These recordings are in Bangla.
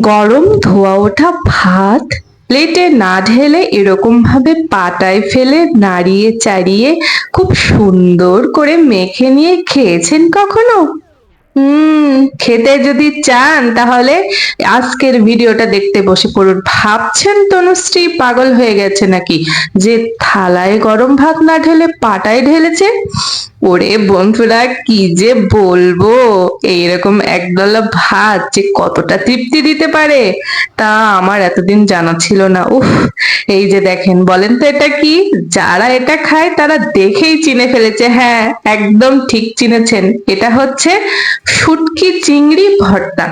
গরম ধোয়া ওঠা ভাত। প্লেটে না ঢেলে এরকম ভাবে পাতায় ফেলে নাড়িয়ে চাড়িয়ে খুব সুন্দর করে মেখে নিয়ে খেয়েছেন কখনো? হুম, খেতে যদি চান তাহলে আজকের ভিডিওটা দেখতে বসে পড়ুন। ভাবছেন তনুশ্রী পাগল হয়ে গেছে নাকি? যে থালায় গরম ভাত না ঢেলে পাটায় ঢেলেছে? ওরে বন্ধুরা, কি যে বলব? এইরকম একদলা ভাত যে কতটা তৃপ্তি দিতে পারে তা আমার এতদিন জানা ছিল না। উফ, এই যে দেখেন, বলেন তো এটা কি? যারা এটা খায় তারা দেখেই চিনে ফেলেছে। হ্যাঁ একদম ঠিক চিনেছেন। এটা হচ্ছে শুটকি চিংড়ি ভর্তা।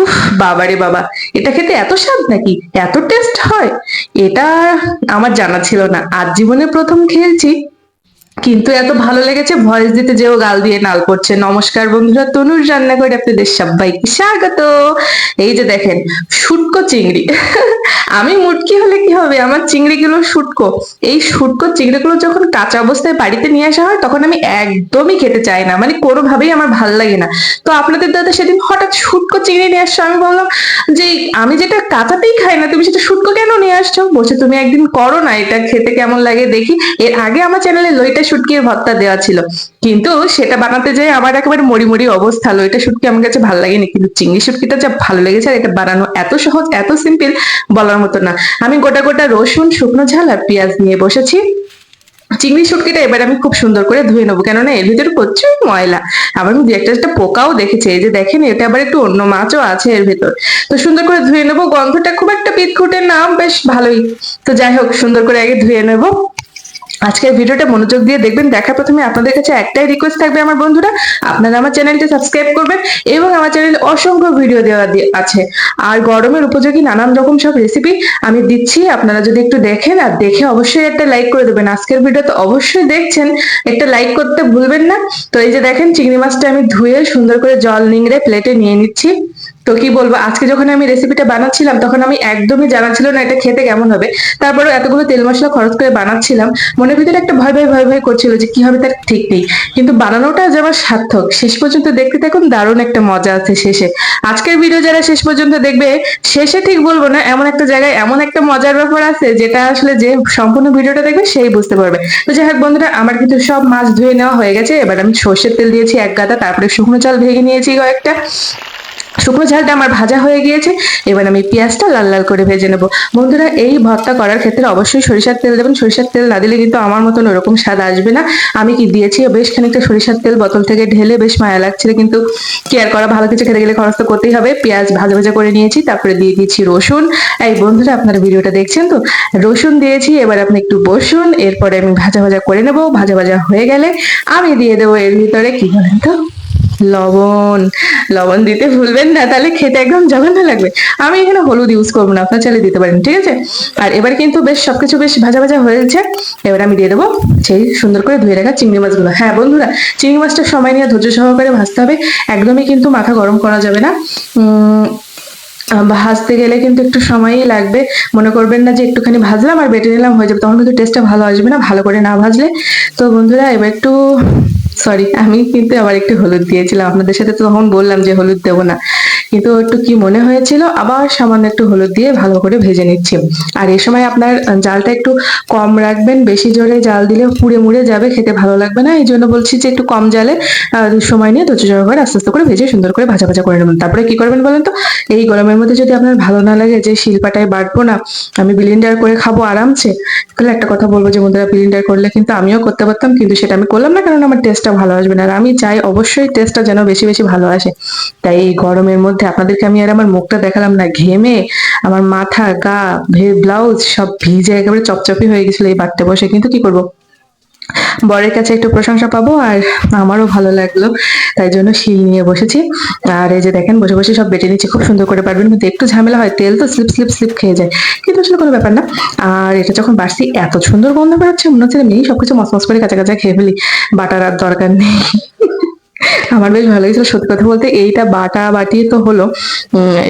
উফ, বাবারে বাবা, এটা খেতে এত স্বাদ নাকি? এত টেস্ট হয়? এটা আমার জানা ছিল না। আজ জীবনে প্রথম খেয়েছি, কিন্তু এত ভালো লেগেছে ভয়েস দিতে যেও গাল দিয়ে নাল পড়ছে। নমস্কার বন্ধুরা, তনুর রান্না করে আপনাদের সবাইকে স্বাগত। এই যে দেখেন, শুটকো চিংড়ি। আমি মুটকি হলে কি হবে? আমার চিংড়িগুলো শুটকো এই শুটকো চিংড়িগুলো যখন কাঁচা অবস্থায় বাড়িতে নিয়ে আসা হয়, তখন আমি একদমই খেতে চাই না। মানে কোনোভাবেই আমার ভালো লাগে না। তো আপনাদের দাদা সেদিন হঠাৎ শুটকো চিংড়ি নিয়ে আসছো। আমি বললাম যে, আমি যেটা কাঁচাতেই খাই না, তুমি সেটা শুটকো কেন নিয়ে আসছো? বলছে, তুমি একদিন করো না, এটা খেতে কেমন লাগে দেখি। এর আগে আমার চ্যানেলে লইটা শুটকির ভর্তা দেওয়া ছিল। কিন্তু সেটা বানাতে যাই আমার একেবারে মরি মরি অবস্থা। লইটা শুটকি আমার কাছে ভালো লাগেনি। কিন্তু চিংড়ি শুটকিটা যা ভালো লেগেছে আর এটা বানানো এত সহজ, এত সিম্পল বলার মতো না। আমি গোটা গোটা রসুন, শুকনো ঝাল আর পেঁয়াজ নিয়ে বসেছি। চিংড়ি শুটকিটা এবার আমি খুব সুন্দর করে ধুয়ে নেব। কেননা এর ভিতরে প্রচুর ময়লা। আবার আমি দু একটা একটা পোকাও দেখেছি। এই যে দেখেন, এটা আবার একটু অন্য মাছও আছে এর ভেতর। তো সুন্দর করে ধুয়ে নেব। গন্ধটা খুব একটা পিতখুটে না বেশ ভালোই। তো যাই হোক, সুন্দর করে আগে ধুয়ে নেব। আজকের ভিডিওটা মনোযোগ দিয়ে দেখবেন। দেখা প্রথমে আপনাদের কাছে একটাই রিকোয়েস্ট থাকবে আমার বন্ধুরা, আপনারা আমার চ্যানেলটি সাবস্ক্রাইব করবেন এবং আমার চ্যানেলে অসংখ্য ভিডিও দেওয়া আছে। আর গরমের উপযোগী নানান রকম সব রেসিপি আমি দিচ্ছি। আপনারা যদি একটু দেখেন আর দেখে অবশ্যই একটা লাইক করে দেবেন। আজকের ভিডিও তো অবশ্যই দেখছেন, একটা লাইক করতে ভুলবেন না। তো এই যে দেখেন, চিংড়ি মাছটা আমি ধুয়ে সুন্দর করে জল নিংড়ে প্লেটে নিয়ে নিচ্ছি। তো কি বলব, আজকে যখন আমি রেসিপিটা বানাচ্ছিলাম, তখন আমি একদমই জানা ছিল না এটা খেতে কেমন হবে। তারপরে এতগুলো তেল মশলা খরচ করে বানাচ্ছিলাম, মনের ভিতরে একটা ভয় ভয় ভয় ভয় করছিল যে কি হবে তার ঠিক নেই। কিন্তু বানানোটা যে আমার সার্থক, শেষ পর্যন্ত দেখতে থাকুন, দারুণ একটা মজা আছে শেষে। আজকের ভিডিও যারা শেষ পর্যন্ত দেখবে, শেষে ঠিক বলব না, এমন একটা জায়গায় এমন একটা মজার ব্যাপার আছে, যেটা আসলে যে সম্পূর্ণ ভিডিওটা দেখবে, সেই বুঝতে পারবে। তো যাই হোক বন্ধুরা, আমার কিন্তু সব মাছ ধুয়ে নেওয়া হয়ে গেছে, এবার আমি সর্ষের তেল দিয়েছি এক গাদা, তারপরে শুকনো চাল ভেঙে নিয়েছি কয়েকটা। শুকনো ঝালটা আমার ভাজা হয়ে গিয়েছে। এবার আমি পেঁয়াজটা লাল লাল করে ভেজে নেব। বন্ধুরা, এই ভর্তা করার ক্ষেত্রে অবশ্যই সরিষার তেল দেবেন। সরিষার তেল না দিলে কিন্তু আমার মতন ওরকম স্বাদ আসবে না। আমি কি দিয়েছি? বেশ খানিকটা সরিষার তেল বোতল থেকে ঢেলে বেশ মায়া লাগছিল কিন্তু কেয়ার করা ভালো কিছু খেতে গেলে খরচ তো করতেই হবে। পেঁয়াজ ভাজা ভাজা করে নিয়েছি, তারপরে দিয়ে দিয়েছি রসুন। এই বন্ধুরা, আপনারা ভিডিওটা দেখছেন তো? রসুন দিয়েছি, এবার আপনি একটু বসুন, এরপরে আমি ভাজা ভাজা করে নেব। ভাজা ভাজা হয়ে গেলে আমি দিয়ে দেবো এর ভিতরে, কি বলেন তো? লবণ লবণ দিতে ভুলবেন না, তাহলে খেতে একদম জঘন্য লাগবে। আমি এখানে হলুদ ইউজ করব না, আপনার চাইলে দিতে পারেন, ঠিক আছে? আর এবার কিন্তু বেশ, সবকিছু বেশ ভাজা ভাজা হয়েছে। এবার আমি দিয়ে দেবো সেই সুন্দর করে ধুয়ে রাখা চিংড়ি মাছগুলো। হ্যাঁ বন্ধুরা, চিংড়ি মাছটা সময় নিয়ে ধৈর্য সহকারে ভাজতে হবে, একদমই কিন্তু মাথা গরম করা যাবে না। ভাজতে গেলে কিন্তু একটু সময়ই লাগবে। মনে করবেন না যে একটুখানি ভাজলাম আর বেটে নিলাম, হয়ে যাবে, তখন কিন্তু টেস্টটা ভালো আসবে না, ভালো করে না ভাজলে। তো বন্ধুরা, এবার একটু সরি আমি কিন্তু আবার একটু হলুদ দিয়েছিলাম। আপনাদের সাথে তো তখন বললাম যে হলুদ দেবো না। কিন্তু একটু কি মনে হয়েছিল, আবার সামান্য একটু হলুদ দিয়ে ভালো করে ভেজে নিচ্ছি। আর এই সময় আপনার জালটা একটু কম রাখবেন, বেশি জোরে জাল দিলে পুড়ে মুড়ে যাবে, খেতে ভালো লাগবে না। এই জন্য বলছি যে একটু কম জালে সময় নিয়ে ধৈর্য সহকারে আস্তে আস্তে করে ভেজে সুন্দর করে ভাজা ভাজা করে নেবেন। তারপরে কি করবেন বলেন তো, এই গরমের মধ্যে যদি আপনার ভালো না লাগে যে শিলপাটায় বাটবো না, আমি বিলিন্ডার করে খাব আরামসে, তাহলে একটা কথা বলব যে বন্ধুরা বিলিন্ডার করলে কিন্তু আমিও করতে পারতাম, কিন্তু সেটা আমি করলাম না, কারণ আমার টেস্টটা ভালো আসবে না। আর আমি চাই অবশ্যই টেস্টটা যেন বেশি বেশি ভালো আসে। তাই এই গরমের মধ্যে আপনাদেরকে আমি আর আমার মুখটা দেখালাম না, ঘেমে, আমার মাথা, গা ব্লাউজ সব ভিজে একেবারে চপচপি হয়ে গেছিল এই বাড়তে বসে। কিন্তু কি করব? বরের কাছে একটু প্রশংসা পাবো আর আমারও ভালো লাগল, তাই জন্য শিল নিয়ে বসেছি। আর এই যে দেখেন, বসে বসে সব বেটে নিচ্ছি, খুব সুন্দর করে পারবেন। কিন্তু একটু ঝামেলা হয়, তেল তো স্লিপ স্লিপ স্লিপ খেয়ে যায়। কিন্তু আসলে কোনো ব্যাপার না। আর এটা যখন বাড়ছি, এত সুন্দর গন্ধ বেরোচ্ছে, মনে হচ্ছে নেই সবকিছু মসমস করে কাঁচা কাঁচা খেয়ে ফেলি। বাটার আর দরকার নেই। আমার বেশ ভালো লাগছিল সত্যি কথা বলতে। এইটা বাটা বাটি তো হলো।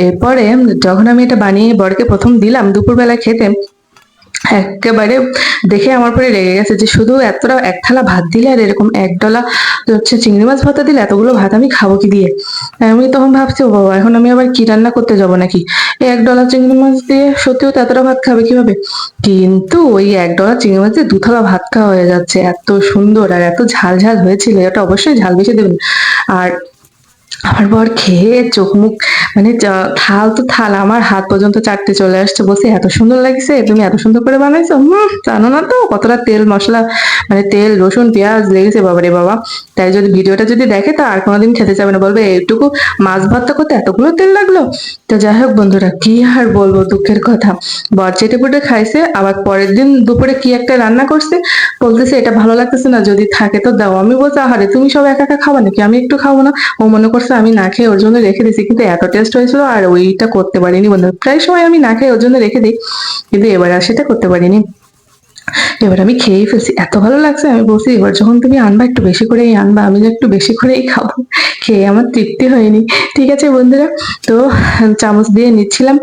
এরপরে যখন আমি এটা বানিয়ে বরকে প্রথম দিলাম দুপুরবেলা খেতে একেবারে দেখে আমার পরে রেগে গেছে যে শুধু এতটা এক থালা ভাত দিলে আর এরকম এক ডলা হচ্ছে চিংড়ি মাছ ভাতা দিলে এতগুলো ভাত আমি খাব কি দিয়ে? আমি তখন ভাবছি, ও বাবা, এখন আমি আবার কি রান্না করতে যাব নাকি? এক ডলা চিংড়ি মাছ দিয়ে সত্যিও এতটা ভাত খাবে কীভাবে? কিন্তু ওই এক ডলা চিংড়ি মাছ দিয়ে দু থালা ভাত খাওয়া হয়ে যাচ্ছে, এত সুন্দর আর এত ঝাল ঝাল হয়েছিল, এটা অবশ্যই ঝাল বেশি দেবেন। আর আমার বর খেয়ে চোখ মুখ মানে থাল তো থাল, আমার হাত পর্যন্ত চারটে চলে আসছে। বসে এত সুন্দর লাগছে, তুমি এত সুন্দর করে বানাইছো? হুম জানো না তো, কতটা তেল মশলা মানে তেল, রসুন, পেঁয়াজ লেগেছে বাবা রে বাবা। তাই যদি ভিডিওটা যদি দেখে, তো আর কোনোদিন খেতে যাবে না। বলবে, এইটুকু মাছ ভাতটা করতে এতগুলো তেল লাগল? তো যাই হোক বন্ধুরা, কি আর বলব দুঃখের কথা। বর চেটে পুটে খাইছে, আবার পরের দিন দুপুরে কি একটা রান্না করছে, বলতেছে, এটা ভালো লাগতেছে না, যদি থাকে তো দাও। আমি বলছি, আহারে, তুমি সব একা একা খাবা নাকি? আমি একটু খাব না। ও মনে করছে আমি না খেয়ে ওর জন্য রেখে দিয়েছি, কিন্তু এত টেস্ট হয়েছিল আর ওইটা করতে পারিনি বন্ধু। প্রায় সময় আমি না খেয়ে ওর জন্য রেখে দিই, কিন্তু এবার আর সেটা করতে পারিনি। এবার আমি খেয়েই ফেলছি। এত ভালো লাগছে, আমি বলছি, এবার যখন তুমি আনবা, একটু বেশি করেই আনবা, আমি একটু বেশি করেই খাব। খেয়ে আমার তৃপ্তি হয়নি। ঠিক আছে বন্ধুরা, তো চামচ দিয়ে নিচ্ছিলাম,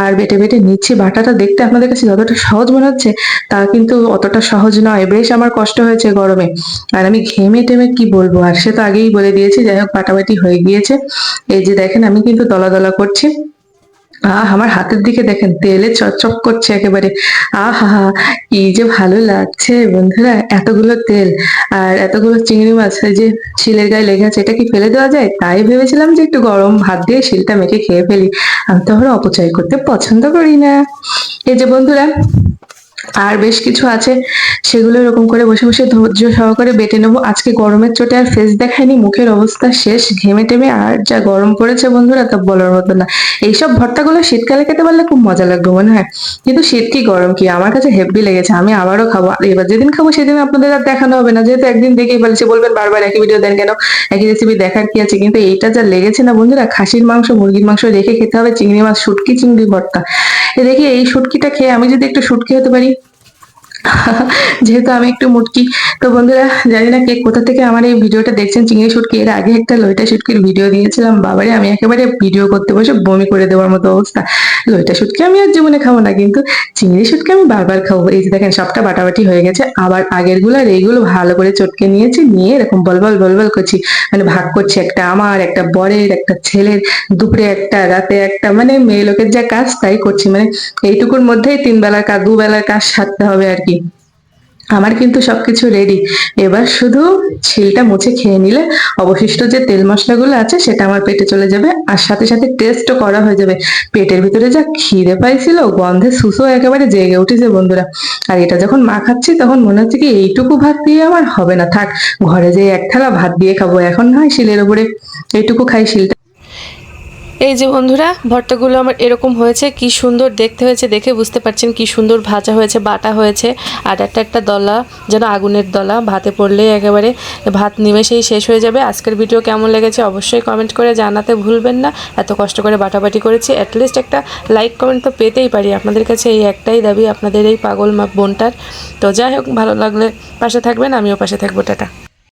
আর বেটে বেটে নিচ্ছি। বাটাটা দেখতে আপনাদের কাছে যতটা সহজ মনে হচ্ছে, তা কিন্তু অতটা সহজ নয়। বেশ আমার কষ্ট হয়েছে গরমে। আর আমি ঘেমে টেমে কি বলব? আর সে তো আগেই বলে দিয়েছি, যাই হোক, বাটাবাটি হয়ে গিয়েছে। এই যে দেখেন, আমি কিন্তু দলা দলা করছি। আহ, আমার হাতের দিকে দেখেন, তেলে চকচক করছে একেবারে। আহা, কি যে ভালো লাগছে বন্ধুরা, এতগুলো তেল। আর এতগুলো চিংড়ি মাছ যে শিলের গায়ে লেগে আছে, এটা কি ফেলে দেওয়া যায়? তাই ভেবেছিলাম যে একটু গরম ভাত দিয়ে শিলটা মেখে খেয়ে ফেলি। আমি তো আবার অপচয় করতে পছন্দ করি না। এই যে বন্ধুরা আর বেশ কিছু আছে, সেগুলো এরকম করে বসে বসে ধৈর্য সহকারে বেটে নেব। আজকে গরমের চোটে আর ফেস দেখায়নি, মুখের অবস্থা শেষ, ঘেমে টেমে আর যা গরম পড়েছে বন্ধুরা তা বলার মতো না। এইসব ভর্তাগুলো শীতকালে খেতে পারলে খুব মজা লাগবে মনে হয়। কিন্তু শীত কি গরম কি? আমার কাছে হেভি লেগেছে, আমি আবারও খাব। এবার যেদিন খাব সেদিন আপনাদের আর দেখানো হবে না, যেহেতু একদিন দেখেই ফেলেছি, বলবেন বারবার একই ভিডিও দেন কেন? একই রেসিপি দেখার কি আছে? কিন্তু এইটা যা লেগেছে না বন্ধুরা, খাসির মাংস, মুরগির মাংস রেখে খেতে হবে, চিংড়ি মাছ, শুটকি, চিংড়ি ভর্তা। দেখি এই শুটকিটা খেয়ে আমি যদি একটু শুটকি হতে পারি যেহেতু আমি একটু মুটকি, তো বন্ধুরা জানি না কে কোথা থেকে আমার এই ভিডিওটা দেখছেন, চিংড়ি শুটকি, এর আগে একটা লইটা শুটকির ভিডিও দিয়েছিলাম, বাবারে আমি একেবারে ভিডিও করতে বসে বমি করে দেওয়ার মতো অবস্থা। লইটা শুটকি আমি আর জীবনে খাব না, কিন্তু চিংড়ি শুটকি আমি বারবার খাব। এই যে দেখেন, সবটা বাটাবাটি হয়ে গেছে, আবার আগেরগুলো আর এইগুলো ভালো করে চটকে নিয়েছি, নিয়ে এরকম বলবল বলবল করছি মানে ভাগ করছি একটা আমার, একটা বরের, একটা ছেলের, দুপুরে একটা, রাতে একটা মানে মেয়ে লোকের যা কাজ তাই করছি মানে এইটুকুর মধ্যেই তিন বেলার কাজ দু বেলার কাজ সারতে হবে আর কি। আমার কিন্তু সবকিছু রেডি এবার শুধু ছিলটা মুছে খেয়ে নিলে অবশিষ্ট যে তেল মশলাগুলো আছে সেটা আমার পেটে চলে যাবে আর সাথে সাথে টেস্টও করা হয়ে যাবে। পেটের ভিতরে যা খিদে পাইছিল, গন্ধে সুসো একেবারে জেগে উঠেছে বন্ধুরা। আর এটা যখন মা খাচ্ছি তখন মনে হচ্ছে কি এইটুকু ভাত দিয়ে আমার হবে না। থাক, ঘরে যে এক থালা ভাত দিয়ে খাব। এখন নয় শিলের উপরে। এইটুকু খাই শিলটা। এই যে বন্ধুরা, ভর্তাগুলো আমার এরকম হয়েছে, কি সুন্দর দেখতে হয়েছে, দেখে বুঝতে পারছেন কি সুন্দর ভাজা হয়েছে, বাটা হয়েছে। আর একটা একটা দলা, যেন আগুনের দলা, ভাতে পড়লে একেবারে ভাত নিমেষেই শেষ হয়ে যাবে। আজকের ভিডিও কেমন লেগেছে অবশ্যই কমেন্ট করে জানাতে ভুলবেন না। এত কষ্ট করে বাটাবাটি করেছি অ্যাটলিস্ট একটা লাইক কমেন্ট তো পেতেই পারি। আপনাদের কাছে এই একটাই দাবি, আপনাদের এই পাগল মা বোনটার। তো যাই হোক, ভালো লাগলে পাশে থাকবেন, আমিও পাশে থাকব, টাটা।